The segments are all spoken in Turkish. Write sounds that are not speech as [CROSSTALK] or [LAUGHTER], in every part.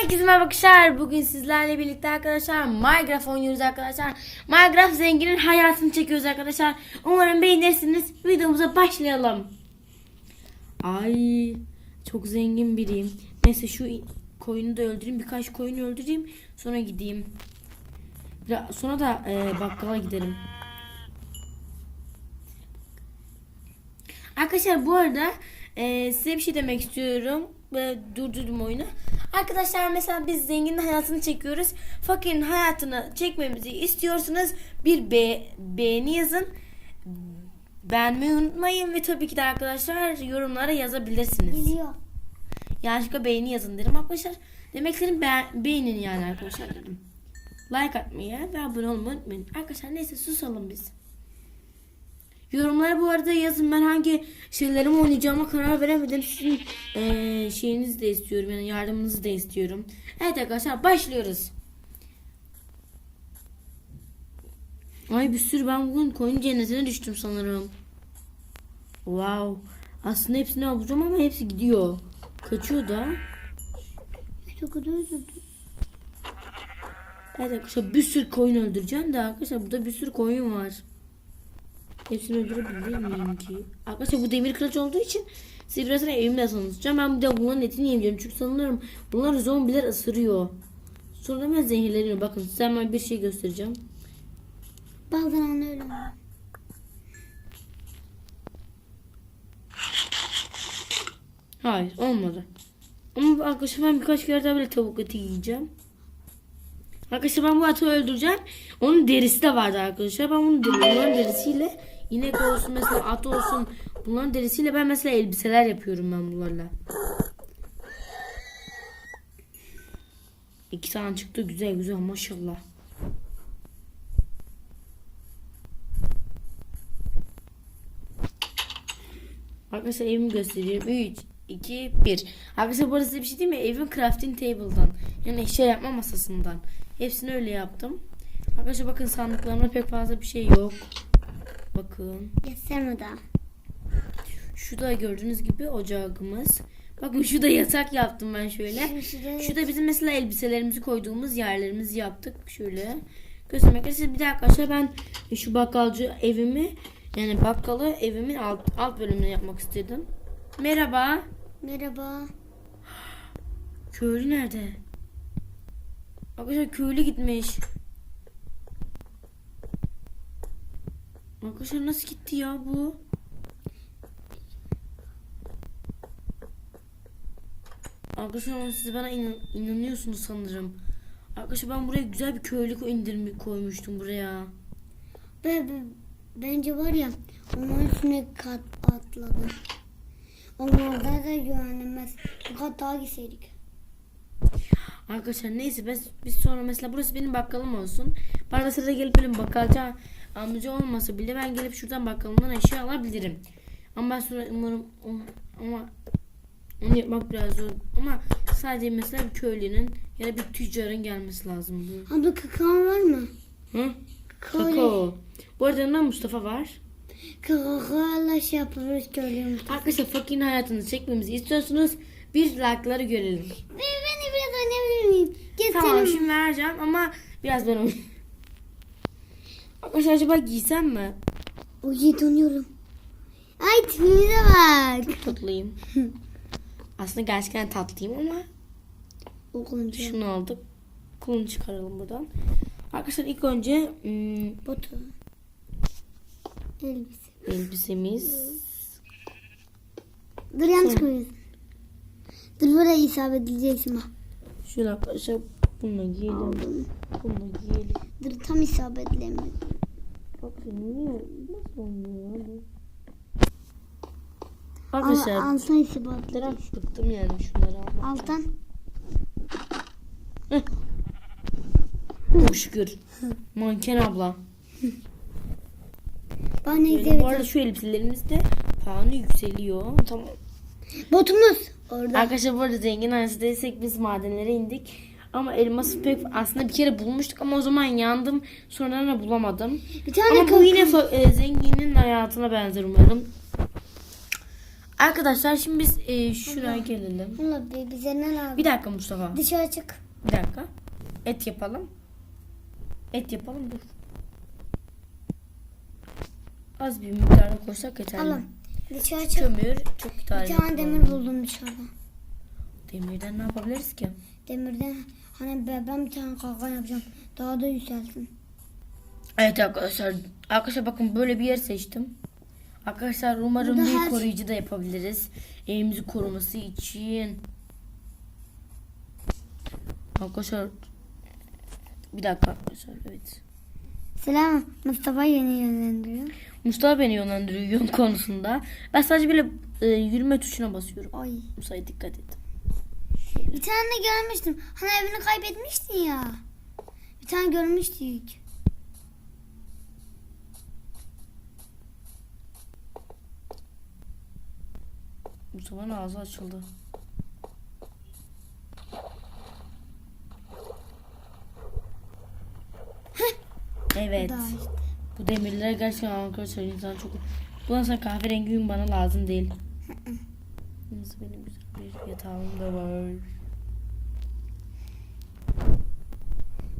Herkese merhaba arkadaşlar. Bugün sizlerle birlikte arkadaşlar Minecraft oynuyoruz arkadaşlar. Minecraft zenginin hayatını çekiyoruz arkadaşlar. Umarım beğenirsiniz. Videomuza başlayalım. Ay çok zengin biriyim. Neyse şu koyunu da öldüreyim. Birkaç koyunu öldüreyim. Sonra gideyim. Biraz sonra da e, bakkala giderim. Arkadaşlar bu arada e, size bir şey demek istiyorum. Ve durdurdum oyunu. Arkadaşlar mesela biz zenginin hayatını çekiyoruz. Fakirin hayatını çekmemizi istiyorsanız bir be beğeni yazın. Beğenmeyi unutmayın ve tabii ki de arkadaşlar yorumlara yazabilirsiniz. Geliyor. Yanlışlıkla beğeni yazın derim arkadaşlar. Demek istediğim be- beğenin yani arkadaşlar dedim. Like atmayı ve abone olmayı unutmayın. Arkadaşlar neyse susalım biz. Yorumlara bu arada yazın ben hangi şeylerimi oynayacağıma karar veremedim. Sizin eee, şeyinizi de istiyorum yani yardımınızı da istiyorum. Evet arkadaşlar başlıyoruz. Ay bir sürü ben bugün koyun cennetine düştüm sanırım. Wow. Aslında hepsini alacağım ama hepsi gidiyor. Kaçıyor da. Evet arkadaşlar bir sürü koyun öldüreceğim de arkadaşlar burada bir sürü koyun var. Hepsini öldürebilir miyim ki? Arkadaşlar bu demir kılıç olduğu için size biraz sonra evimde tanıtacağım. Ben bir de bunların etini yemeyeceğim. Çünkü sanırım bunlar zombiler ısırıyor. Sonra hemen zehirleniyor. Bakın size hemen bir şey göstereceğim. Bazen öyle. Hayır olmadı. Ama arkadaşlar ben birkaç kere daha böyle tavuk eti yiyeceğim. Arkadaşlar ben bu atı öldüreceğim. Onun derisi de vardı arkadaşlar. Ben bunun bunların derisiyle inek olsun mesela at olsun bunların derisiyle ben mesela elbiseler yapıyorum ben bunlarla. İki tane çıktı güzel güzel maşallah. Arkadaşlar evimi göstereyim. 3, 2, 1. Arkadaşlar bu arada size bir şey diyeyim mi? Evin crafting table'dan. Yani eşya yapma masasından. Hepsini öyle yaptım. Arkadaşlar bakın sandıklarımda pek fazla bir şey yok. Bakın. Daha. Şu da gördüğünüz gibi ocağımız. Bakın şu da yatak yaptım ben şöyle. Şu da bizim mesela elbiselerimizi koyduğumuz yerlerimizi yaptık. Şöyle. Göstermek gerekirse bir de arkadaşlar ben şu bakkalcı evimi yani bakkalı evimin alt, alt bölümünü yapmak istedim. Merhaba. Merhaba. Köylü nerede? Arkadaşlar köylü gitmiş. Arkadaşlar nasıl gitti ya bu? Arkadaşlar siz bana inan- inanıyorsunuz sanırım. Arkadaşlar ben buraya güzel bir köylü indirimi koymuştum buraya. Be, be- bence var ya onun üstüne kat atladı. Onlarda da güvenilmez. Bu kat daha gitseydik. Arkadaşlar neyse biz, biz sonra mesela burası benim bakkalım olsun. Bana sırada gelip benim bakkalcı amca olmasa bile ben gelip şuradan bakkalımdan eşya alabilirim. Ama ben sonra umarım ama onu yapmak biraz zor. Ama sadece mesela bir köylünün ya da bir tüccarın gelmesi lazım bu. Abla kakao var mı? Hı? Kakao. Kakao. Bu arada yanında Mustafa var. Kakao'la şey yapıyoruz görüyorum. Arkadaşlar fakirin hayatını çekmemizi istiyorsunuz. Bir like'ları görelim. Beni biraz oynayabilir miyim? Getirin. Tamam şimdi vereceğim ama biraz ben oynayayım. Arkadaşlar acaba giysem mi? Oy donuyorum. Ay tipimize bak. Tatlıyım. [LAUGHS] Aslında gerçekten tatlıyım ama Okunca. şunu aldık. Kulunu çıkaralım buradan. Arkadaşlar ilk önce hmm, Botu. Elbise. elbisemiz. Dur yanlış koyuyorsun. Dur buraya isabet edeceksin bak. Şöyle arkadaşlar bununla giyelim. Bununla giyelim. Dur tam isabetlemedim. Bak niye nasıl olmuyor ya bu? Al, Arkadaşlar alttan isabet. biraz bıktım yani şunları almak. Alttan. Çok şükür. Manken abla. Yani güzel. bu arada şu elbiselerimiz de puanı yükseliyor. Tamam. Botumuz. Orada. Arkadaşlar bu arada zengin ailesi değilsek biz madenlere indik. Ama elması pek aslında bir kere bulmuştuk ama o zaman yandım. Sonradan da bulamadım. Bir tane Ama bu yine e, zenginin hayatına benzer umarım. Arkadaşlar şimdi biz e, şuraya gelelim. Allah bize ne lazım? Bir dakika Mustafa. Dışarı çık. Bir dakika. Et yapalım. Et yapalım dur. Az bir miktarda koysak yeterli. Alın. Dışarı çık. Kömür çok Bir tane. tane demir buldum dışarıda. Demirden ne yapabiliriz ki? Demirden hani be- ben bir tane kalkan yapacağım. Daha da yükselsin. Evet arkadaşlar. Arkadaşlar bakın böyle bir yer seçtim. Arkadaşlar umarım Burada bir her- koruyucu da yapabiliriz. Evimizi koruması için. Arkadaşlar bir dakika arkadaşlar evet. Selam Mustafa yeni yönlendiriyor. Mustafa beni yönlendiriyor yön [LAUGHS] konusunda. Ben sadece böyle e, yürüme tuşuna basıyorum. Ay. Musa'ya dikkat et. Bir tane de görmüştüm. Hani evini kaybetmiştin ya. Bir tane görmüştük. Mustafa'nın ağzı açıldı. Evet. İşte. Bu demirler gerçekten arkadaşlar insan çok... Bu aslında kahverengi gün bana lazım değil. Neyse benim güzel bir yatağım da var.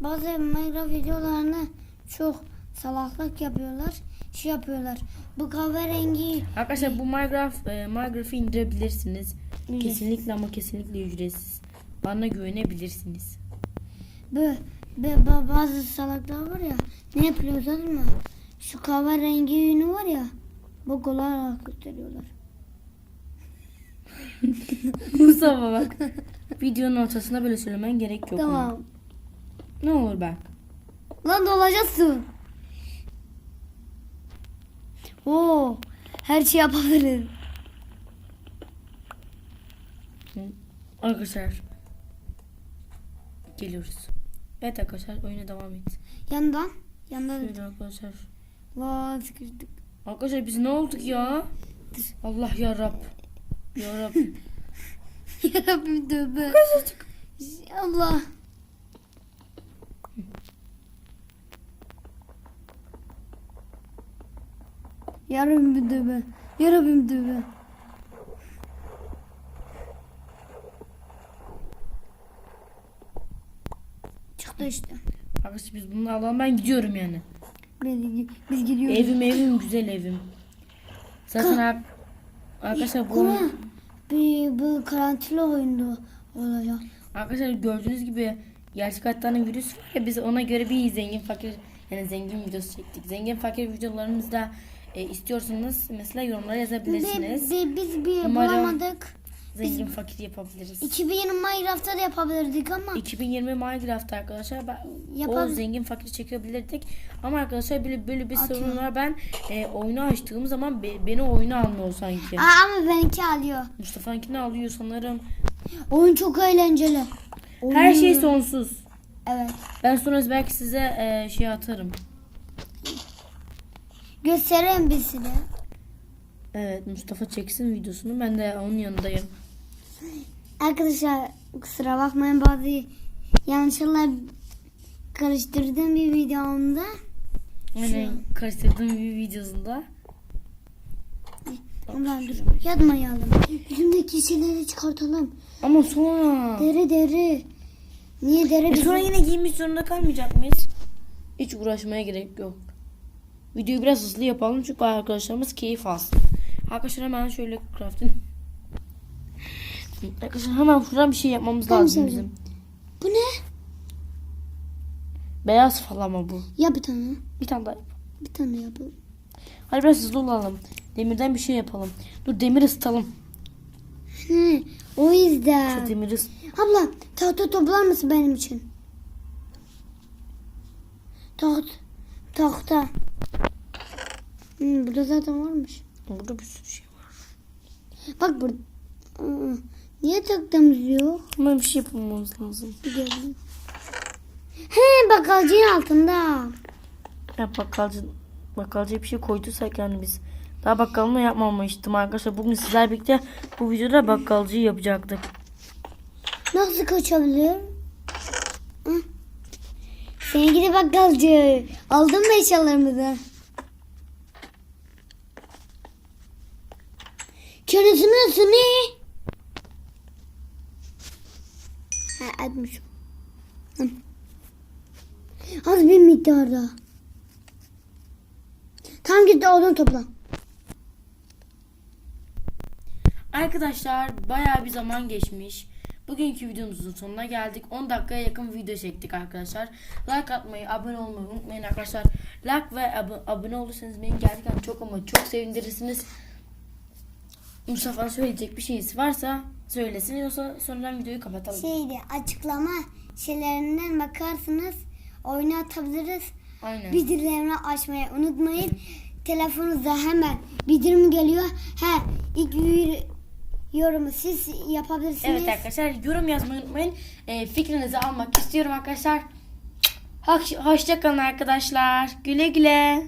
Bazı Minecraft videolarını çok salaklık yapıyorlar. Şey yapıyorlar. Bu kahverengi Arkadaşlar bu Minecraft, e, Minecraft'ı indirebilirsiniz. Ücretsiz. Kesinlikle ama kesinlikle ücretsiz. Bana güvenebilirsiniz. bu, bu- bu- bazı salaklar var ya. Ne yapıyorlar mı? Şu kahverengi yünü var ya. Bu olarak gösteriyorlar. Mustafa bak. Videonun ortasında böyle söylemen gerek yok. ama. Tamam. Ne olur bak. Lan dolacaksın. Oo, her şey yapabilirim. Arkadaşlar. Geliyoruz. Evet arkadaşlar oyuna devam et. Yandan, yandan. Şöyle arkadaşlar. Vay sıkıştık. Arkadaşlar biz ne olduk ya? Allah ya Rab. Ya Rab. [LAUGHS] Yarabbim tövbe. Allah. Yarabbim tövbe. Yarabbim tövbe. Çıktı işte. Arkadaşlar biz bunu alalım ben gidiyorum yani. Biz, biz gidiyoruz. Evim evim güzel evim. Zaten ar- arkadaşlar bu Kura, bir bu karantina oyunda olacak. arkadaşlar gördüğünüz gibi gerçek hayattan virüs var ya biz ona göre bir zengin fakir yani zengin videosu çektik. Zengin fakir videolarımızda e, istiyorsanız mesela yorumlara yazabilirsiniz. Bi- bi- biz bir Umarım- bulamadık. Zengin fakir yapabiliriz. 2020 Minecraft'ta da yapabilirdik ama 2020 Minecraft arkadaşlar ben o Yapalım. zengin fakir çekebilirdik ama arkadaşlar böyle böyle bir Atıyor. sorun var ben e, oyunu açtığım zaman be- beni oyuna almıyor sanki. Aa, ama benimki alıyor. Mustafa'nkini alıyor sanırım. Oyun çok eğlenceli. Her Oyun- şey sonsuz. Evet. Ben sonra belki size e, şey atarım. Göstereyim bir size. Evet Mustafa çeksin videosunu ben de onun yanındayım. Arkadaşlar kusura bakmayın bazı yanlışlıkla karıştırdığım bir videomda. Yani karıştırdığım bir videosunda. Ondan dur yatmayalım. Yüzümdeki şeyleri çıkartalım. Ama sonra. Deri deri. Niye deri E sonra yine giymiş zorunda kalmayacak mıyız? Hiç uğraşmaya gerek yok. Videoyu biraz hızlı yapalım çünkü arkadaşlarımız keyif alsın. Arkadaşlar hemen şöyle crafting. Arkadaşlar hemen şuradan bir şey yapmamız Tamam, lazım bizim. Bu ne? Beyaz falan ama bu. Ya bir tane. Bir tane daha yap. Bir tane yapalım. Hadi biraz hızlı olalım. Demirden bir şey yapalım. Dur demir ısıtalım. Hı, o yüzden. Şu demiri ıs- Abla tahta toplar mısın benim için? Taht, tahta. Hı, burada zaten varmış. Burada bir sürü şey var. Bak burada. Niye taktığımız yok? Hemen bir şey yapmamız lazım. Bir görelim. He bakkalcının altında. Ya bakkalcı, bakkalcıya bir şey koyduysak yani biz. Daha bakkalını yapmamıştım arkadaşlar. Bugün sizler birlikte bu videoda bakkalcıyı yapacaktık. Nasıl kaçabilir? Hı? Seni gidi bakkalcı. Aldın mı eşyalarımızı? Kör Senin nasıl ne? Ha. Az bir miktarda. Tam git de odun topla. Arkadaşlar bayağı bir zaman geçmiş. Bugünkü videomuzun sonuna geldik. 10 dakikaya yakın video çektik arkadaşlar. Like atmayı, abone olmayı unutmayın arkadaşlar. Like ve ab- abone olursanız beni gerçekten çok ama çok sevindirirsiniz. Mustafa söyleyecek bir şeysi varsa söylesin yoksa sonradan videoyu kapatalım. Şeydi açıklama şeylerinden bakarsınız. Oyunu atabiliriz. Aynen. Bildirimleri açmayı unutmayın. Telefonunuzda hemen bildirim geliyor. He ilk yorumu siz yapabilirsiniz. Evet arkadaşlar yorum yazmayı unutmayın. Ee, fikrinizi almak istiyorum arkadaşlar. Hoş- Hoşça kalın arkadaşlar. Güle güle.